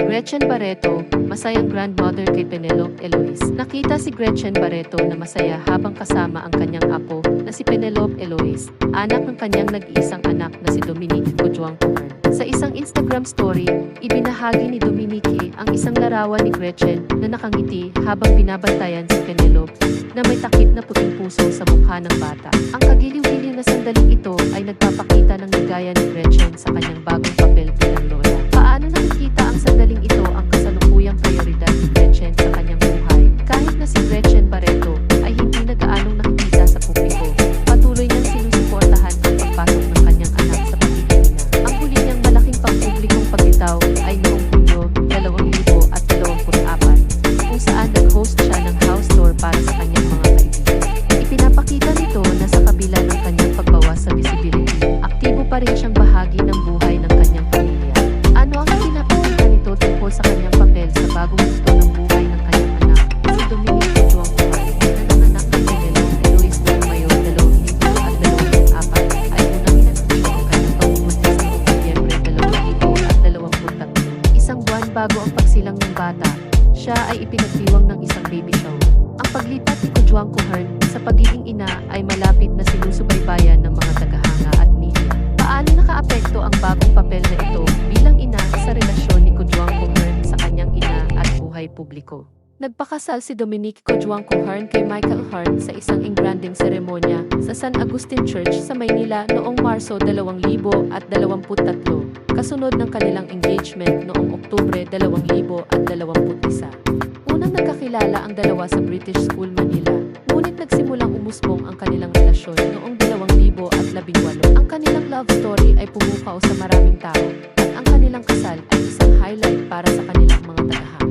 Gretchen Barreto, masayang grandmother kay Penelope Eloise. Nakita si Gretchen Barreto na masaya habang kasama ang kanyang apo na si Penelope Eloise, anak ng kanyang nag-iisang anak na si Dominique Cojuang. Sa isang Instagram story, ibinahagi ni Dominique ang isang larawan ni Gretchen na nakangiti habang binabantayan si Penelope na may takip na puting puso sa mukha ng bata. Ang kagiliw-giliw na sandaling ito ay nagpapakita ng ligaya ni Gretchen sa kanyang bagong papel pa rin siyang bahagi ng buhay ng kanyang pamilya. Ano ang pinapakita nito tungkol sa kanyang papel sa bagong yugto ng buhay ng kanyang anak, si Dominique Juang Kuhay, na nanganak ng Penelope Eloise Montemayor 2024 ay unang ang kanyang pagbubuntis noong Nobyembre 2023. Isang buwan bago ang pagsilang ng bata, siya ay ipinagdiwang ng isang baby show. Ang paglipat ni Kujuang Kuhern sa pagiging ina ay malapit na sinusubaybayan ng mga publiko? Nagpakasal si Dominique Cojuang Cohern kay Michael Hearn sa isang engranding seremonya sa San Agustin Church sa Maynila noong Marso 2023, kasunod ng kanilang engagement noong Oktubre 2021. Unang nagkakilala ang dalawa sa British School Manila, ngunit nagsimulang umusbong ang kanilang relasyon noong 2018. Ang kanilang love story ay pumukaw sa maraming tao at ang kanilang kasal ay isang highlight para sa kanilang mga tagahanga.